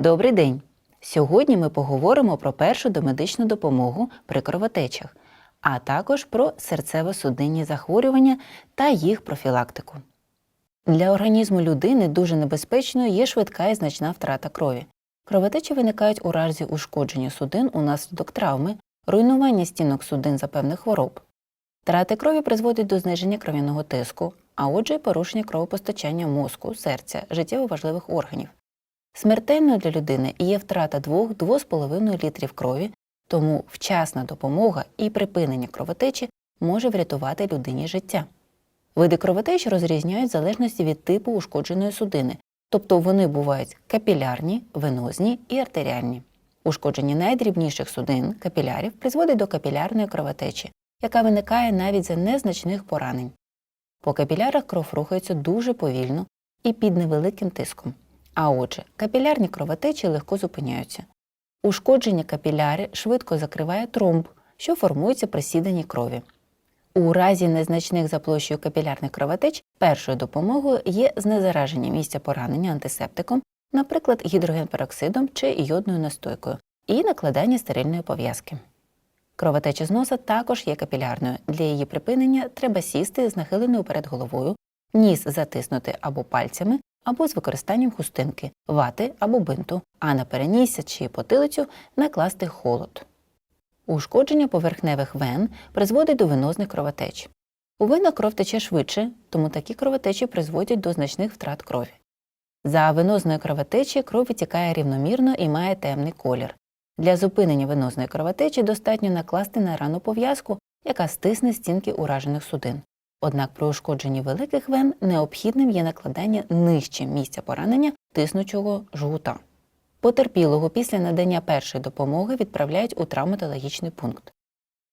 Добрий день! Сьогодні ми поговоримо про першу домедичну допомогу при кровотечах, а також про серцево-судинні захворювання та їх профілактику. Для організму людини дуже небезпечною є швидка і значна втрата крові. Кровотечі виникають у разі ушкодження судин унаслідок травми, руйнування стінок судин за певних хвороб. Втрати крові призводять до зниження кров'яного тиску, а отже, порушення кровопостачання мозку, серця, життєво важливих органів. Смертельною для людини є втрата 2-2,5 літрів крові, тому вчасна допомога і припинення кровотечі може врятувати людині життя. Види кровотечі розрізняють в залежності від типу ушкодженої судини, тобто вони бувають капілярні, венозні і артеріальні. Ушкодження найдрібніших судин капілярів призводить до капілярної кровотечі, яка виникає навіть за незначних поранень. По капілярах кров рухається дуже повільно і під невеликим тиском. А отже, капілярні кровотечі легко зупиняються. Ушкодження капіляри швидко закриває тромб, що формується при сіданні крові. У разі незначних за площею капілярних кровотеч першою допомогою є знезараження місця поранення антисептиком, наприклад, гідрогенпероксидом чи йодною настойкою, і накладання стерильної пов'язки. Кровотеча з носа також є капілярною. Для її припинення треба сісти з нахиленою перед головою, ніс затиснути або пальцями, або з використанням хустинки, вати або бинту, а на перенісся чи потилицю накласти холод. Ушкодження поверхневих вен призводить до венозних кровотеч. У венах кров тече швидше, тому такі кровотечі призводять до значних втрат крові. За венозної кровотечі кров витікає рівномірно і має темний колір. Для зупинення венозної кровотечі достатньо накласти на рану пов'язку, яка стисне стінки уражених судин. Однак при ушкодженні великих вен необхідним є накладання нижче місця поранення тиснучого жгута. Потерпілого після надання першої допомоги відправляють у травматологічний пункт.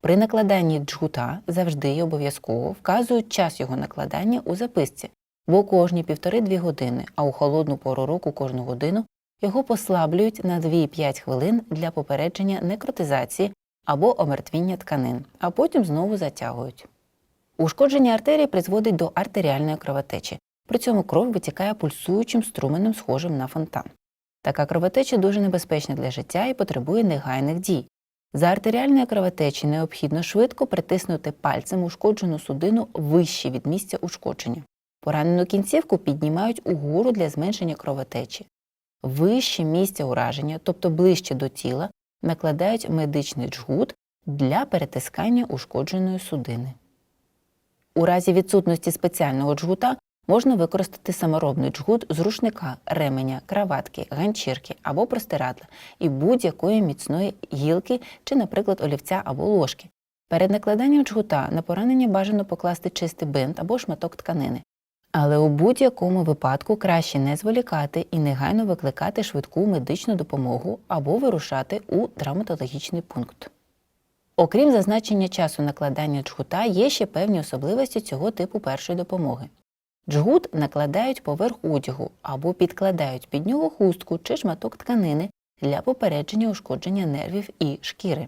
При накладанні джгута завжди і обов'язково вказують час його накладання у записці, бо кожні півтори-дві години, а у холодну пору року кожну годину його послаблюють на 2-5 хвилин для попередження некротизації або омертвіння тканин, а потім знову затягують. Ушкодження артерії призводить до артеріальної кровотечі. При цьому кров витікає пульсуючим струменем, схожим на фонтан. Така кровотеча дуже небезпечна для життя і потребує негайних дій. За артеріальної кровотечі необхідно швидко притиснути пальцем ушкоджену судину вище від місця ушкодження. Поранену кінцівку піднімають угору для зменшення кровотечі. Вище місця ураження, тобто ближче до тіла, накладають медичний джгут для перетискання ушкодженої судини. У разі відсутності спеціального джгута можна використати саморобний джгут з рушника, ременя, краватки, ганчірки або простирадла і будь-якої міцної гілки чи, наприклад, олівця або ложки. Перед накладанням джгута на поранення бажано покласти чистий бинт або шматок тканини. Але у будь-якому випадку краще не зволікати і негайно викликати швидку медичну допомогу або вирушати у травматологічний пункт. Окрім зазначення часу накладання джгута, є ще певні особливості цього типу першої допомоги. Джгут накладають поверх одягу або підкладають під нього хустку чи шматок тканини для попередження ушкодження нервів і шкіри.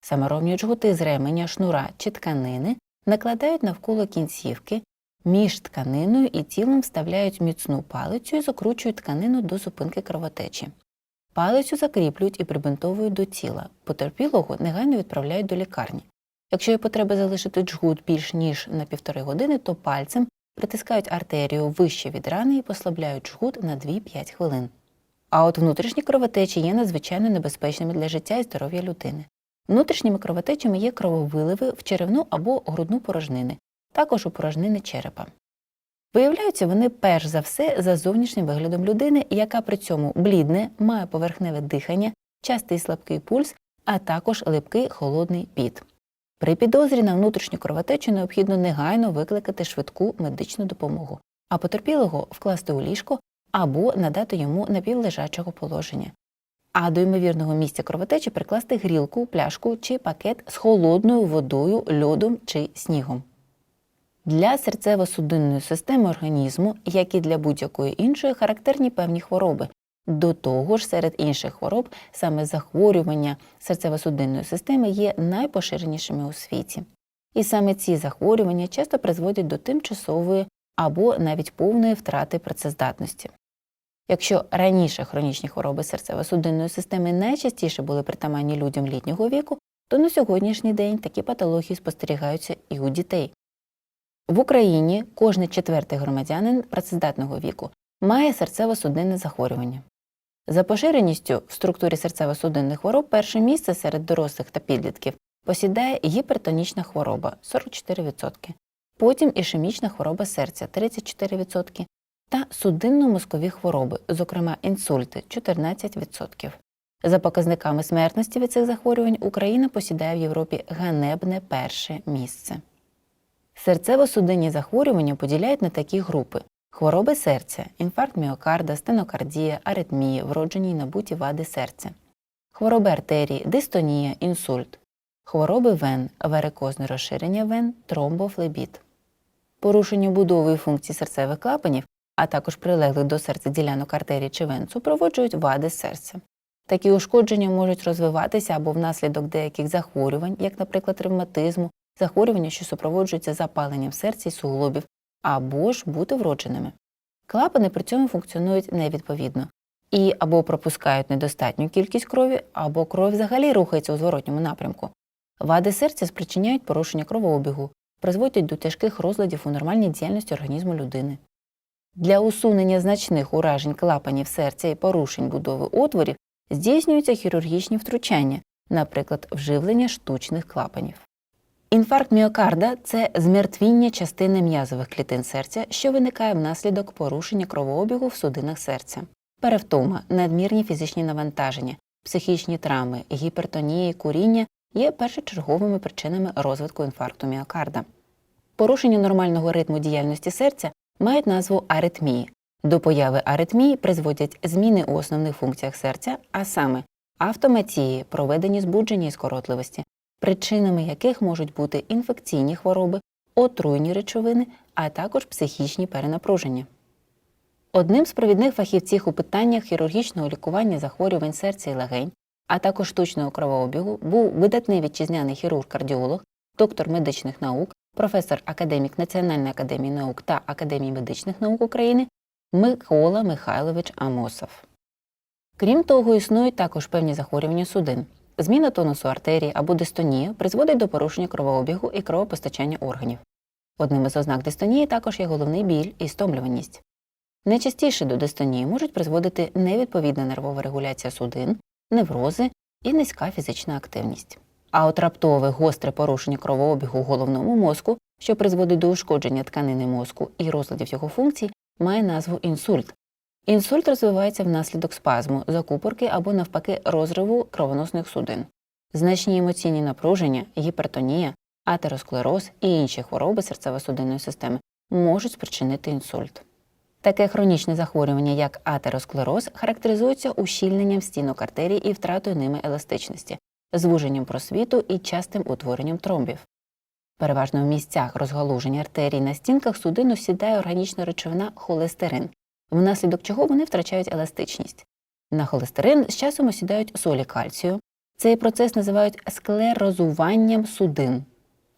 Саморобні джгути з ременя, шнура чи тканини накладають навколо кінцівки, між тканиною і тілом вставляють міцну палицю і закручують тканину до зупинки кровотечі. Палицю закріплюють і прибинтовують до тіла. Потерпілого негайно відправляють до лікарні. Якщо є потреба залишити джгут більш ніж на півтори години, то пальцем притискають артерію вище від рани і послабляють жгут на 2-5 хвилин. А от внутрішні кровотечі є надзвичайно небезпечними для життя і здоров'я людини. Внутрішніми кровотечами є крововиливи в черевну або грудну порожнини, також у порожнини черепа. Виявляються вони перш за все за зовнішнім виглядом людини, яка при цьому блідне, має поверхневе дихання, частий слабкий пульс, а також липкий холодний піт. При підозрі на внутрішню кровотечу необхідно негайно викликати швидку медичну допомогу, а потерпілого вкласти у ліжко або надати йому напівлежачого положення. А до ймовірного місця кровотечі прикласти грілку, пляшку чи пакет з холодною водою, льодом чи снігом. Для серцево-судинної системи організму, як і для будь-якої іншої, характерні певні хвороби. До того ж, серед інших хвороб саме захворювання серцево-судинної системи є найпоширенішими у світі. І саме ці захворювання часто призводять до тимчасової або навіть повної втрати працездатності. Якщо раніше хронічні хвороби серцево-судинної системи найчастіше були притаманні людям літнього віку, то на сьогоднішній день такі патології спостерігаються і у дітей. В Україні кожний четвертий громадянин працездатного віку має серцево-судинне захворювання. За поширеністю в структурі серцево-судинних хвороб перше місце серед дорослих та підлітків посідає гіпертонічна хвороба 44%, потім ішемічна хвороба серця 34% та судинно-мозкові хвороби, зокрема інсульти 14%. За показниками смертності від цих захворювань Україна посідає в Європі ганебне перше місце. Серцево-судинні захворювання поділяють на такі групи: хвороби серця, інфаркт міокарда, стенокардія, аритмії, вроджені й набуті вади серця, хвороби артерії, дистонія, інсульт, хвороби вен, варикозне розширення вен, тромбофлебіт. Порушення будови і функцій серцевих клапанів, а також прилеглих до серця ділянок артерій чи вен, супроводжують вади серця. Такі ушкодження можуть розвиватися або внаслідок деяких захворювань, як, наприклад, ревматизму, захворювання, що супроводжуються запаленням серця і суглобів, або ж бути вродженими. Клапани при цьому функціонують невідповідно і або пропускають недостатню кількість крові, або кров взагалі рухається у зворотньому напрямку. Вади серця спричиняють порушення кровообігу, призводять до тяжких розладів у нормальній діяльності організму людини. Для усунення значних уражень клапанів серця і порушень будови отворів здійснюються хірургічні втручання, наприклад, вживлення штучних клапанів. Інфаркт міокарда це змертвіння частини м'язових клітин серця, що виникає внаслідок порушення кровообігу в судинах серця. Перевтома, надмірні фізичні навантаження, психічні травми, гіпертонія і куріння є першочерговими причинами розвитку інфаркту міокарда. Порушення нормального ритму діяльності серця мають назву аритмії. До появи аритмії призводять зміни у основних функціях серця, а саме автоматії, проведені збудження і скоротливості, причинами яких можуть бути інфекційні хвороби, отруйні речовини, а також психічні перенапруження. Одним з провідних фахівців у питаннях хірургічного лікування захворювань серця і легень, а також штучного кровообігу, був видатний вітчизняний хірург-кардіолог, доктор медичних наук, професор академік Національної академії наук та Академії медичних наук України Микола Михайлович Амосов. Крім того, існують також певні захворювання судин. Зміна тонусу артерії або дистонія призводить до порушення кровообігу і кровопостачання органів. Одним із ознак дистонії також є головний біль і стомлюваність. Найчастіше до дистонії можуть призводити невідповідна нервова регуляція судин, неврози і низька фізична активність. А от раптове гостре порушення кровообігу головному мозку, що призводить до ушкодження тканини мозку і розладів його функцій, має назву інсульт. Інсульт розвивається внаслідок спазму, закупорки або навпаки розриву кровоносних судин. Значні емоційні напруження, гіпертонія, атеросклероз і інші хвороби серцево-судинної системи можуть спричинити інсульт. Таке хронічне захворювання, як атеросклероз, характеризується ущільненням стінок артерій і втратою ними еластичності, звуженням просвіту і частим утворенням тромбів. Переважно в місцях розгалуження артерій на стінках судин осідає органічна речовина холестерин, внаслідок чого вони втрачають еластичність. На холестерин з часом осідають солі кальцію. Цей процес називають склерозуванням судин.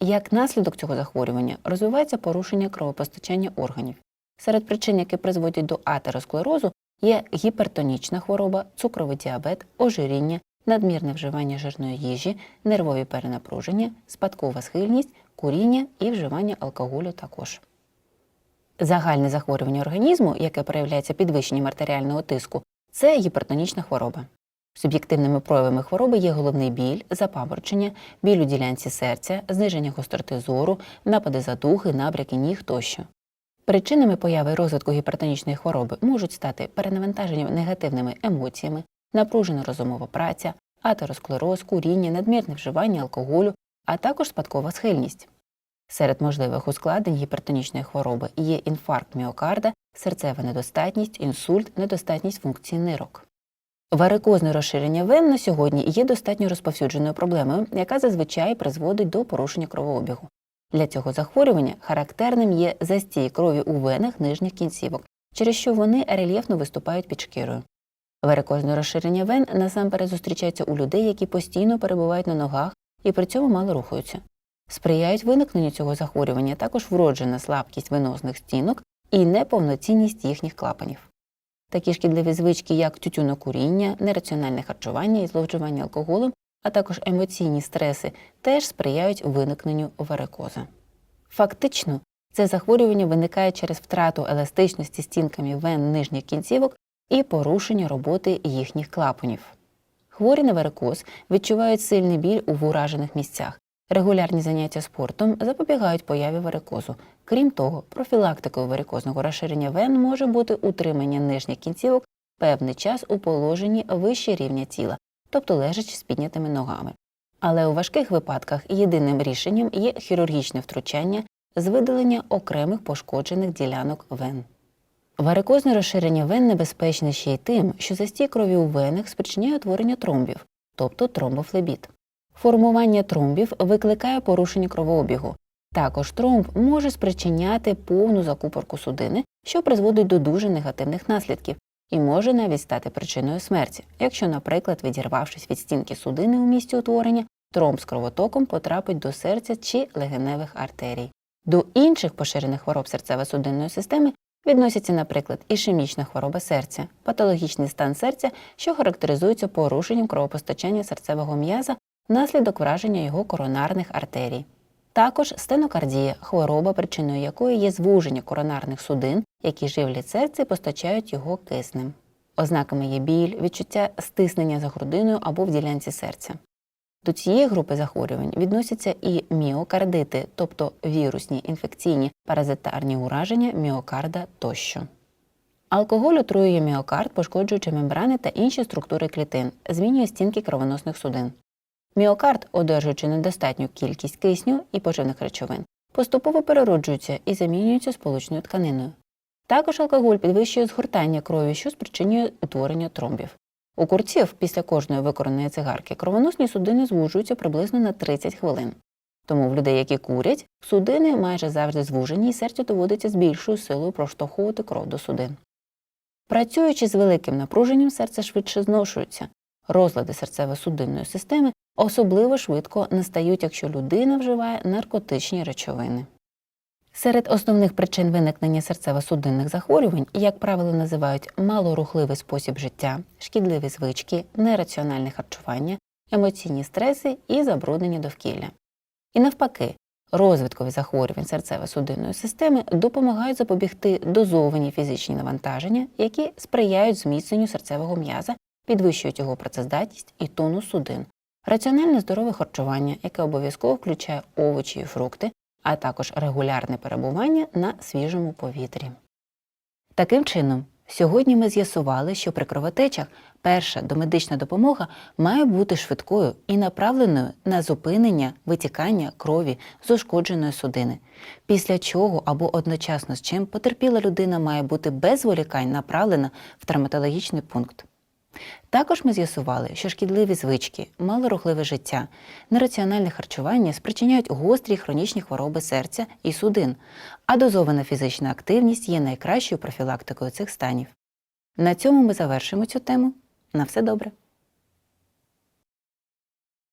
Як наслідок цього захворювання розвивається порушення кровопостачання органів. Серед причин, які призводять до атеросклерозу, є гіпертонічна хвороба, цукровий діабет, ожиріння, надмірне вживання жирної їжі, нервові перенапруження, спадкова схильність, куріння і вживання алкоголю також. Загальне захворювання організму, яке проявляється підвищенням артеріального тиску, це гіпертонічна хвороба. Суб'єктивними проявами хвороби є головний біль, запаморочення, біль у ділянці серця, зниження гостроти зору, напади задухи, набряки ніг тощо. Причинами появи розвитку гіпертонічної хвороби можуть стати перенавантаження негативними емоціями, напружена розумова праця, атеросклероз, куріння, надмірне вживання алкоголю, а також спадкова схильність. Серед можливих ускладнень гіпертонічної хвороби є інфаркт міокарда, серцева недостатність, інсульт, недостатність функції нирок. Варикозне розширення вен на сьогодні є достатньо розповсюдженою проблемою, яка зазвичай призводить до порушення кровообігу. Для цього захворювання характерним є застій крові у венах нижніх кінцівок, через що вони рельєфно виступають під шкірою. Варикозне розширення вен насамперед зустрічається у людей, які постійно перебувають на ногах і при цьому мало рухаються. Сприяють виникненню цього захворювання також вроджена слабкість венозних стінок і неповноцінність їхніх клапанів. Такі шкідливі звички, як тютюнокуріння, нераціональне харчування і зловживання алкоголем, а також емоційні стреси, теж сприяють виникненню варикоза. Фактично, це захворювання виникає через втрату еластичності стінками вен нижніх кінцівок і порушення роботи їхніх клапанів. Хворі на варикоз відчувають сильний біль у уражених місцях. Регулярні заняття спортом запобігають появі варикозу. Крім того, профілактикою варикозного розширення вен може бути утримання нижніх кінцівок певний час у положенні вище рівня тіла, тобто лежачи з піднятими ногами. Але у важких випадках єдиним рішенням є хірургічне втручання з видалення окремих пошкоджених ділянок вен. Варикозне розширення вен небезпечне ще й тим, що застій крові у венах спричиняє утворення тромбів, тобто тромбофлебіт. Формування тромбів викликає порушення кровообігу. Також тромб може спричиняти повну закупорку судини, що призводить до дуже негативних наслідків і може навіть стати причиною смерті, якщо, наприклад, відірвавшись від стінки судини у місці утворення, тромб з кровотоком потрапить до серця чи легеневих артерій. До інших поширених хвороб серцево-судинної системи відносяться, наприклад, ішемічна хвороба серця, патологічний стан серця, що характеризується порушенням кровопостачання серцевого м'яза внаслідок враження його коронарних артерій. Також стенокардія, хвороба, причиною якої є звуження коронарних судин, які живлять серце і постачають його киснем. Ознаками є біль, відчуття стиснення за грудиною або в ділянці серця. До цієї групи захворювань відносяться і міокардити, тобто вірусні інфекційні паразитарні ураження міокарда тощо. Алкоголь отруює міокард, пошкоджуючи мембрани та інші структури клітин, змінює стінки кровоносних судин. Міокард, одержуючи недостатню кількість кисню і поживних речовин, поступово перероджується і замінюється сполучною тканиною. Також алкоголь підвищує згортання крові, що спричинює утворення тромбів. У курців після кожної викореної цигарки кровоносні судини звужуються приблизно на 30 хвилин. Тому в людей, які курять, судини майже завжди звужені і серцю доводиться з більшою силою проштовхувати кров до судин. Працюючи з великим напруженням, серце швидше зношується. Розлади серцево-судинної системи особливо швидко настають, якщо людина вживає наркотичні речовини. Серед основних причин виникнення серцево-судинних захворювань, як правило, називають малорухливий спосіб життя, шкідливі звички, нераціональне харчування, емоційні стреси і забруднення довкілля. І навпаки, розвиткові захворювань серцево-судинної системи допомагають запобігти дозовані фізичні навантаження, які сприяють зміцненню серцевого м'яза, підвищують його працездатність і тонус судин, раціональне здорове харчування, яке обов'язково включає овочі і фрукти, а також регулярне перебування на свіжому повітрі. Таким чином, сьогодні ми з'ясували, що при кровотечах перша домедична допомога має бути швидкою і направленою на зупинення витікання крові з ушкодженої судини, після чого або одночасно з чим потерпіла людина має бути без зволікань направлена в травматологічний пункт. Також ми з'ясували, що шкідливі звички, малорухливе життя, нераціональне харчування спричиняють гострі хронічні хвороби серця і судин, а дозована фізична активність є найкращою профілактикою цих станів. На цьому ми завершимо цю тему. На все добре!